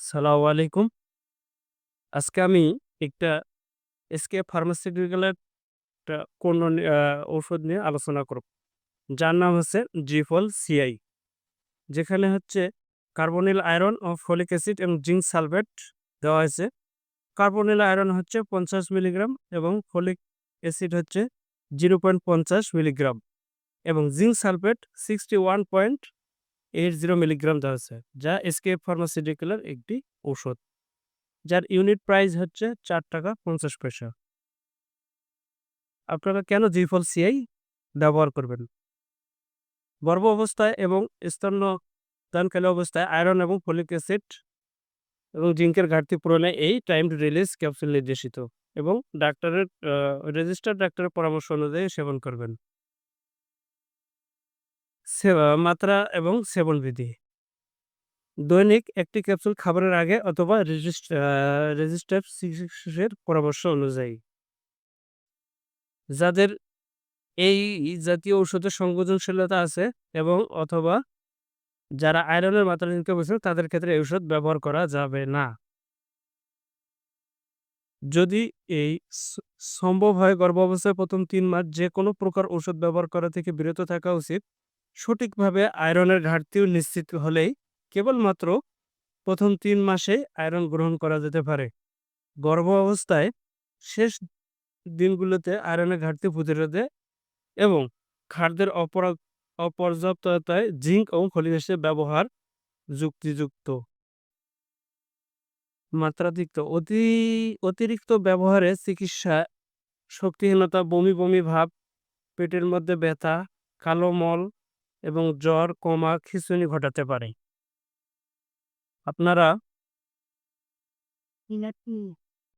সালামু আলাইকুম। আজকে আমি একটা এসকে ফার্মাসিউটিক্যালের একটা পণ্য নি ঔষধ নিয়ে আলোচনা করব। যার নাম হচ্ছে জিফল সিআই। যেখানে হচ্ছে কার্বনিল আয়রন ও ফলিক অ্যাসিড এবং জিঙ্ক সালফেট দেওয়া হয়েছে। কার্বনিল আয়রন হচ্ছে ৫০ মিলিগ্রাম এবং ফলিক অ্যাসিড হচ্ছে 0.৫০ মিলিগ্রাম এবং জিঙ্ক সালফেট 61.80 মিলিগ্রাম দেওয়া হয়েছে। যা এসকেপ ফার্মাসিউটিক্যালের একটি ঔষধ। যার ইউনিট প্রাইস হচ্ছে ৳৪.৫০ আপনারা কেন জিফল সিআই ব্যবহার করবেন? গর্ভ অবস্থায় এবং স্তন্যদানকালীন অবস্থায় আয়রন এবং ফলিক অ্যাসিড এবং জিঙ্কের ঘাটতি পূরণে এই টাইমড রিলিজ ক্যাপসুল নির্দেশিত এবং ডাক্তারের রেজিস্টার্ড ডাক্তারের পরামর্শ অনুযায়ী সেবন করবেন। মাত্রা এবং সেবন বিধি। দৈনিক একটি ক্যাপসুল খাবারের আগে অথবা রেজিস্ট আ রেজিস্টার্ড চিকিৎসকের পরামর্শ অনুযায়ী। যাদের এই জাতীয় ঔষধের সংবেদনশীলতা আছে এবং অথবা যারা আয়রনের মাত্রা নিতে বলছেন তাদের ক্ষেত্রে এই ঔষধ ব্যবহার করা যাবে না। যদি এই সম্ভব হয়, গর্ভাবস্থায় ১ম ৩ মাস যে কোনো প্রকার ঔষধ ব্যবহার করা থেকে বিরত থাকা উচিত। সঠিকভাবে আয়রনের ঘাটতিও নিশ্চিত হলেই কেবলমাত্র প্রথম তিন মাসে আয়রন গ্রহণ করা যেতে পারে। গর্ভ অবস্থায় শেষ দিনগুলোতে আয়রনের ঘাটতি প্রতিরোধে এবং খাদ্যের অপরা অপর্যাপ্ততায় জিঙ্ক এবং ফলিক ব্যবহার যুক্তিযুক্ত। মাত্রাতিরিক্ত অতি অতিরিক্ত ব্যবহারে চিকিৎসা শক্তিহীনতা, বমি, বমি ভাব, পেটের মধ্যে ব্যথা, কালো মল এবং জ্বর, কমা, খিঁচুনি ঘটাতে পারে। আপনারা